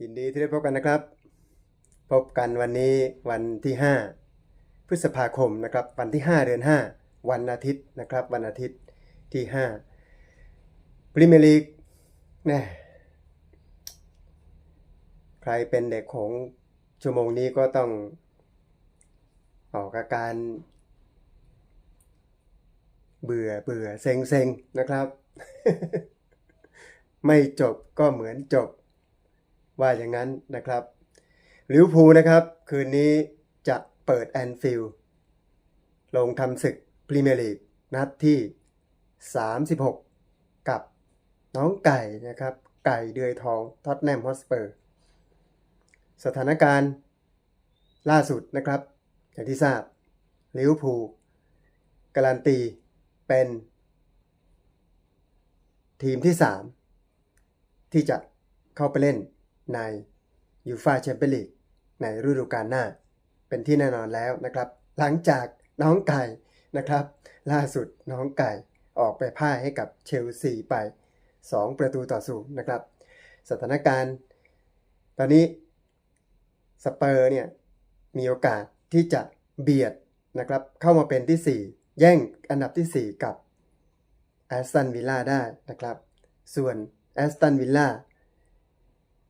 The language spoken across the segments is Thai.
ยินดีที่ได้พบกันนะครับ พบกันวันนี้วันที่ 5 พฤษภาคมนะครับ วันที่ 5 เดือน 5 วันอาทิตย์นะครับ วันอาทิตย์ที่5พรีเมียร์ลีกแน่ใครเป็นเด็กของชั่วโมงนี้ก็ต้องออกอาการ เบื่อเบื่อเซ็งเซ็งนะครับ ไม่จบก็เหมือนจบ ว่าอย่างนั้นนะครับลิวพูนะครับ คืนนี้จะเปิดแอนฟิลลงทำศึกพรีเมียร์ลีกนัดที่ 36 กับน้องไก่นะครับ ไก่เดือยทองท็อตแนมฮอสเปอร์ สถานการณ์ล่าสุดนะครับ อย่างที่ทราบลิเวอร์พูลการันตีเป็น ทีมที่ 3 ที่จะเข้าไปเล่น ในยูฟาแชมเปี้ยนลีกในฤดูกาลหน้า เป็นที่แน่นอนแล้วนะครับ หลังจากน้องไก่นะครับ ล่าสุดน้องไก่ออกไปพ่ายให้กับเชลซีไป 2 ประตูต่อศูนย์นะครับ สถานการณ์ ตอนนี้สเปอร์เนี่ยมีโอกาสที่จะเบียดนะครับเข้ามาเป็นที่ 4 แย่งอันดับที่ 4 กับแอสตันวิลล่าได้นะครับ ส่วนแอสตันวิลล่า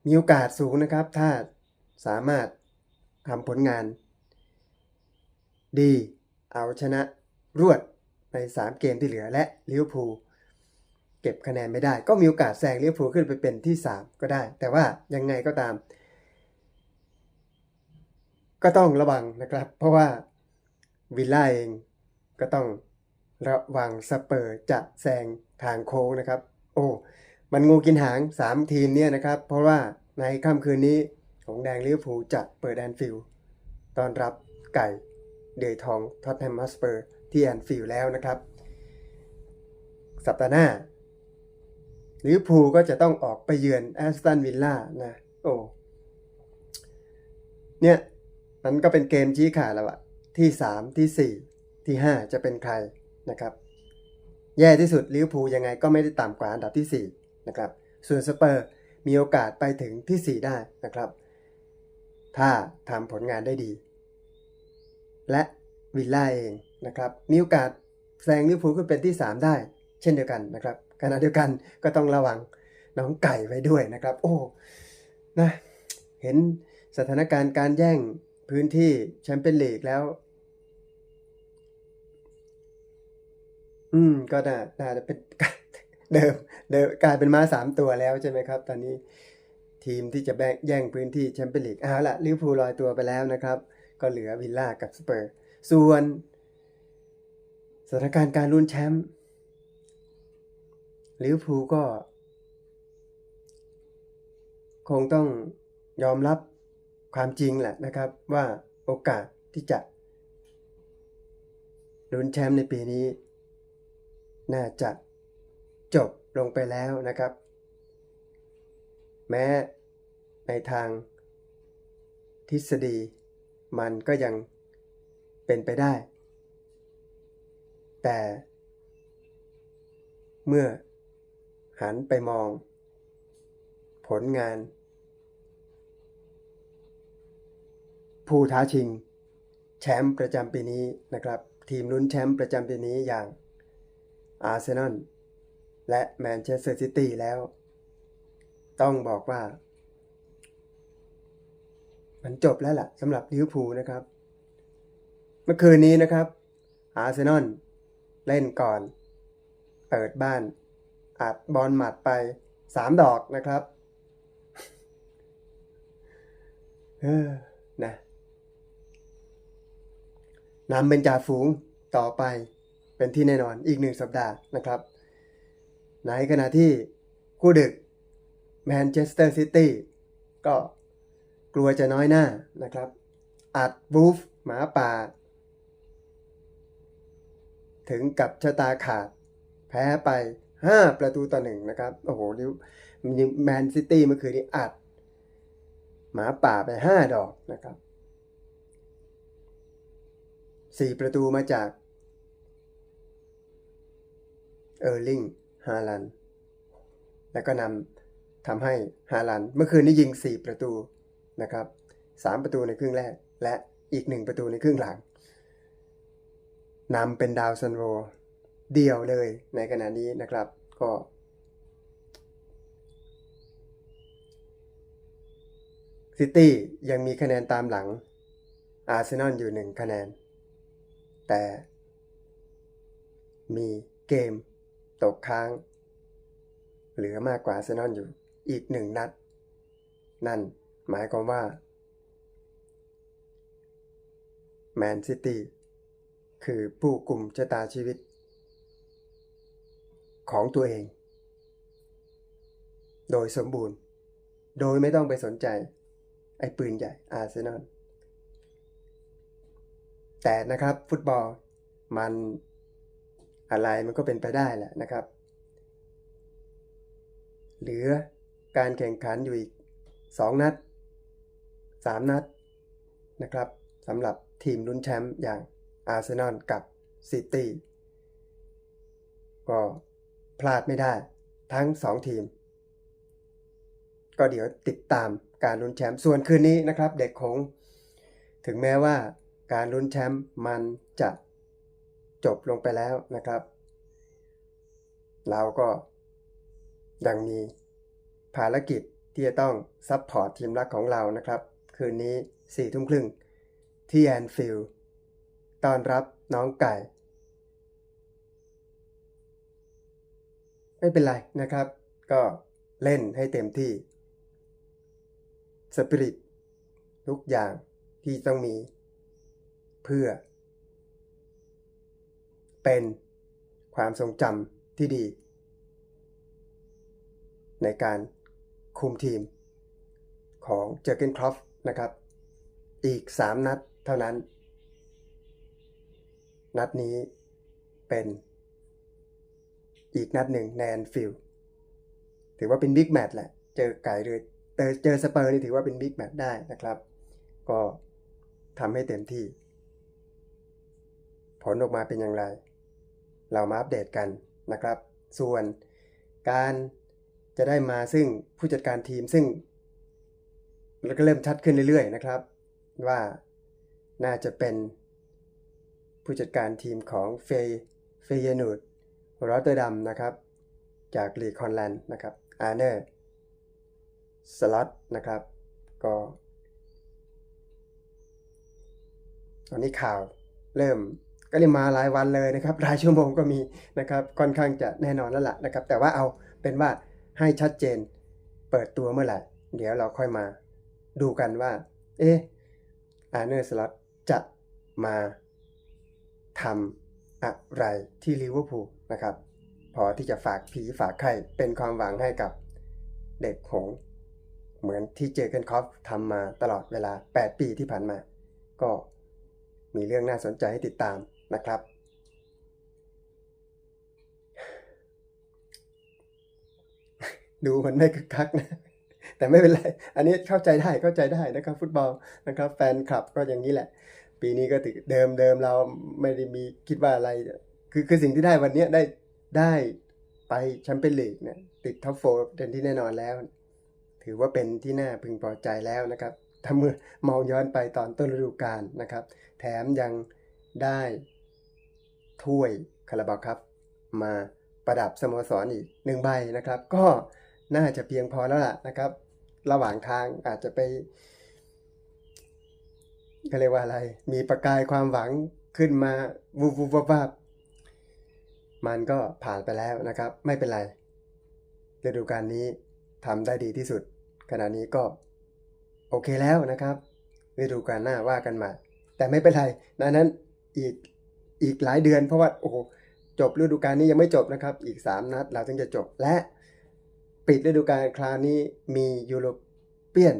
มีโอกาสสูงนะครับ ถ้าสามารถทำผลงาน ดี เอาชนะรวดใน 3 เกมที่เหลือและลิเวอร์พูลเก็บคะแนนไม่ได้ ก็มีโอกาสแซงลิเวอร์พูลขึ้นไปเป็นที่ 3 ก็ได้ แต่ว่ายังไงก็ตาม ก็ต้องระวังนะครับ เพราะว่าวิลล่าเองก็ต้องระวังสเปอร์จะแซงทางโค้งนะครับ โอ้ มันงูกินหาง 3 ทีมเนี่ยนะครับ เพราะว่าในค่ำคืนนี้ของแดงลิเวอร์พูลจะเปิดแอนฟิลด์ต้อนรับไก่เดยทองท็อตแฮมมัสเปอร์ที่แอนฟิลด์แล้วนะครับ สัปดาห์หน้าลิเวอร์พูลก็จะต้องออกไปเยือนแอสตันวิลล่านะโอ้เนี่ยมันก็เป็นเกมชี้ขาดแล้วอะที่ 3 ที่ 4 ที่ 5 จะเป็นใครนะครับ แย่ที่สุดลิเวอร์พูลยังไงก็ไม่ได้ต่ำกว่าอันดับที่ 4 นะครับ ส่วนสเปอร์มีโอกาสไปถึงที่ 4 ได้นะครับ ถ้าทำผลงานได้ดี และวิลล่าเองนะครับมีโอกาสแซงลิเวอร์พูลขึ้นเป็นที่ 3 ได้ เช่นเดียวกันนะครับขณะเดียวกันก็ต้องระวังน้องไก่ไว้ด้วยนะครับ โอ้นะเห็นสถานการณ์การแย่งพื้นที่แชมเปี้ยนลีกแล้ว อืม ก็น่าน่าจะเป็น เดิมเดิมกลายเป็นม้าสามตัวแล้วใช่ไหมครับ ตอนนี้ทีมที่จะแบ่งแย่งพื้นที่แชมเปี้ยนลีกเอาละลิเวอร์พูลลอยตัวไปแล้วนะครับ ก็เหลือวิลล่ากับสเปอร์ ส่วนสถานการณ์การลุ้นแชมป์ลิเวอร์พูลก็ คงต้องยอมรับความจริงแหละนะครับ ว่าโอกาสที่จะลุ้นแชมป์ในปีนี้ น่าจะ จบลงไปแล้วนะครับ แม้ในทางทฤษฎีมันก็ยังเป็นไปได้ แต่ เมื่อหันไปมอง ผลงาน ผู้ท้าชิง แชมป์ประจำปีนี้นะครับ ทีมลุ้นแชมป์ประจำปีนี้อย่างอาร์เซนอล และแมนเชสเตอร์ซิตี้แล้ว ต้องบอกว่า มันจบแล้วล่ะสำหรับลิเวอร์พูลนะครับ เมื่อคืนนี้นะครับ อาร์เซนอลเล่นก่อน เปิดบ้านอัดบอลหมัดไป3ดอกนะครับเออนะนำเป็นจ่าฝูงต่อไปเป็นที่แน่นอนอีกหนึ่งสัปดาห์นะครับ ในขณะที่คู่ดึกแมนเชสเตอร์ซิตี้ก็กลัวจะน้อยหน้านะครับ อัดบูฟหมาป่า ถึงกับชะตาขาด แพ้ไป 5 ประตูต่อหนึ่งนะครับ โอ้โหลิวแมนซิตี้เมื่อคืนนี้อัด หมาป่าไป 5 ดอกนะครับ 4 ประตูมาจากเออร์ลิง ฮาลัน แล้วก็นำทำให้ฮาลัน เมื่อคืนนี้ยิง 4 ประตูนะครับ 3 ประตูในครึ่งแรก และอีก 1 ประตูในครึ่งหลังนำเป็นดาวซันโวเดียวเลยในขณะนี้นะครับก็ซิตี้ยังมีคะแนนตามหลังอาร์เซนอลอยู่หนึ่งคะแนน แต่มีเกม ตกค้าง เหลือมากกว่าอาร์เซนอลอยู่อีกหนึ่งนัด นั่นหมายความว่าแมนซิตี้คือผู้กลุ่มชะตาชีวิต ของตัวเอง โดยสมบูรณ์ โดยไม่ต้องไปสนใจ ไอ้ปืนใหญ่อาร์เซนอลแต่นะครับฟุตบอลมัน อะไรมันก็เป็นไปได้แหละนะครับ เหลือการแข่งขันอยู่อีก 2 นัด 3 นัดนะครับสำหรับทีมลุ้นแชมป์อย่างอาร์เซนอลกับซิตี้ก็พลาดไม่ได้ทั้ง 2 ทีม ก็เดี๋ยวติดตามการลุ้นแชมป์ส่วนคืนนี้นะครับ เด็กคงถึงแม้ว่าการลุ้นแชมป์มันจะ จบลงไปแล้วนะครับ เราก็ยังมีภารกิจที่จะต้องซัพพอร์ตทีมรักของเรานะครับ คืนนี้สี่ทุ่มครึ่งที่แอนฟิลด์ต้อนรับน้องไก่ ไม่เป็นไรนะครับ ก็เล่นให้เต็มที่สปิริตทุกอย่างที่ต้องมีเพื่อ เป็นความทรงจำที่ดี ในการคุมทีมของเจอร์เกนครอฟนะครับ อีก 3 นัดเท่านั้น นัดนี้เป็นอีกนัดหนึ่งในแอนฟิลถือว่าเป็นบิ๊กแมตช์แหละ เจอไก่เลยเจอเจอสเปอร์นี่ถือว่าเป็นบิ๊กแมตช์ได้นะครับ ก็ทำให้เต็มที่ ผลออกมาเป็นอย่างไร เรามาอัปเดตกันนะครับ ส่วนการจะได้มาซึ่งผู้จัดการทีมซึ่งแล้วก็เริ่มชัดขึ้นเรื่อยๆนะครับ ว่าน่าจะเป็นผู้จัดการทีมของเฟยเฟยนูดรอตเตอร์ดัมนะครับ จากลีกฮอลแลนด์นะครับอาร์เนอร์สล็อตนะครับ ก็ตอนนี้ข่าวเริ่ม ก็เลยมาหลายวันเลยนะครับรายชั่วโมงก็มีนะครับค่อนข้างจะแน่นอนแล้วล่ะนะครับ แต่ว่าเอาเป็นว่าให้ชัดเจนเปิดตัวเมื่อไหร่ เดี๋ยวเราค่อยมาดูกันว่า เอ๊ะอาร์เนอร์สล็อตจะมาทำอะไรที่ลิเวอร์พูลนะครับพอที่จะฝากผีฝากไข่เป็นความหวังให้กับเด็กหงส์เหมือนที่เจอเกนคอฟทำมาตลอดเวลา 8 ปีที่ผ่านมา ก็มีเรื่องน่าสนใจให้ติดตาม นะครับ ดูมันไม่คึกคักนะแต่ไม่เป็นไร อันนี้เข้าใจได้เข้าใจได้นะครับ ฟุตบอลนะครับ แฟนคลับก็อย่างนี้แหละ ปีนี้ก็ติดเดิมเดิมเราไม่ได้มีคิดว่าอะไร คือคือสิ่งที่ได้วันนี้ได้ได้ไปแชมเปี้ยนลีกเนี่ยติดท็อปโฟร์เป็นที่แน่นอนแล้ว ถือว่าเป็นที่น่าพึงพอใจแล้วนะครับถ้าเมื่อมองย้อนไปตอนต้นฤดูกาลนะครับ แถมยังได้ ถ้วยคาราบาครับ มาประดับสโมสรอีกหนึ่งใบนะครับ ก็น่าจะเพียงพอแล้วล่ะนะครับ ระหว่างทางอาจจะไปเขาเรียกว่าอะไร มีประกายความหวังขึ้นมาวูบวูบวับมันก็ผ่านไปแล้วนะครับ ไม่เป็นไรฤดูกาลนี้ทำได้ดีที่สุด ขณะนี้ก็โอเคแล้วนะครับฤดูกาลหน้าว่ากันมาแต่ไม่เป็นไรดังนั้นอีก อีกหลายเดือน เพราะว่าโอ้โหจบฤดูกาลนี้ยังไม่จบนะครับ อีก 3 นัดเราถึงจะจบและปิดฤดูกาลคราวนี้มียูโรเปียน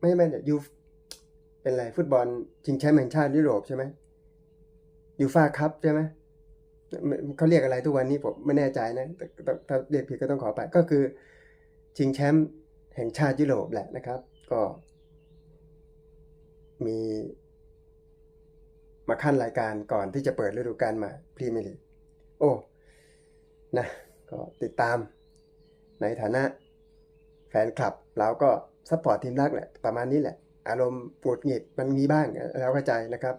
ไม่ไม่เนี่ยยูเป็นอะไรฟุตบอลชิงแชมป์แห่งชาติยุโรปใช่ไหมยูฟาคัพใช่ไหมเขาเรียกอะไรทุกวันนี้ผมไม่แน่ใจนะแต่แต่ถ้าเรียกผิดก็ต้องขอไปก็คือชิงแชมป์แห่งชาติยุโรปแหละนะครับ ก็ มี มาขั้นรายการก่อนที่จะเปิดฤดูกาลใหม่พรีเมียร์ลีกโอ้นะก็ติดตามในฐานะแฟนคลับ เราก็ซัพพอร์ตทีมรักแหละประมาณนี้แหละ อารมณ์ปวดหงิดมันมีบ้างเราเข้าใจนะครับ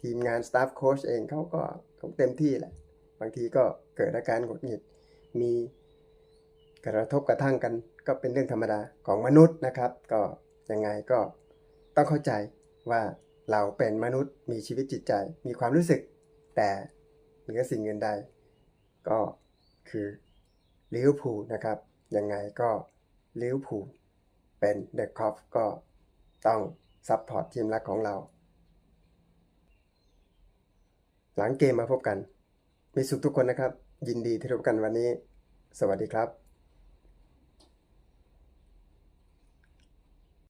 ทีมงานสตาฟโค้ชเองเขาก็เขาเต็มที่แหละ บางทีก็เกิดอาการหงุดหงิดมีกระทบกระทั่งกันก็เป็นเรื่องธรรมดาของมนุษย์นะครับ ก็ยังไงก็ต้องเข้าใจว่า เราเป็นมนุษย์มีชีวิตจิตใจ มีความรู้สึก แต่เหนือสิ่งอื่นใด ก็คือลิเวอร์พูลนะครับ ยังไงก็ลิเวอร์พูลเป็นเดอะคอฟก็ต้องซัพพอร์ตทีมรักของเรา หลังเกมมาพบกัน มีสุขทุกคนนะครับ ยินดีที่พบกันวันนี้ สวัสดีครับ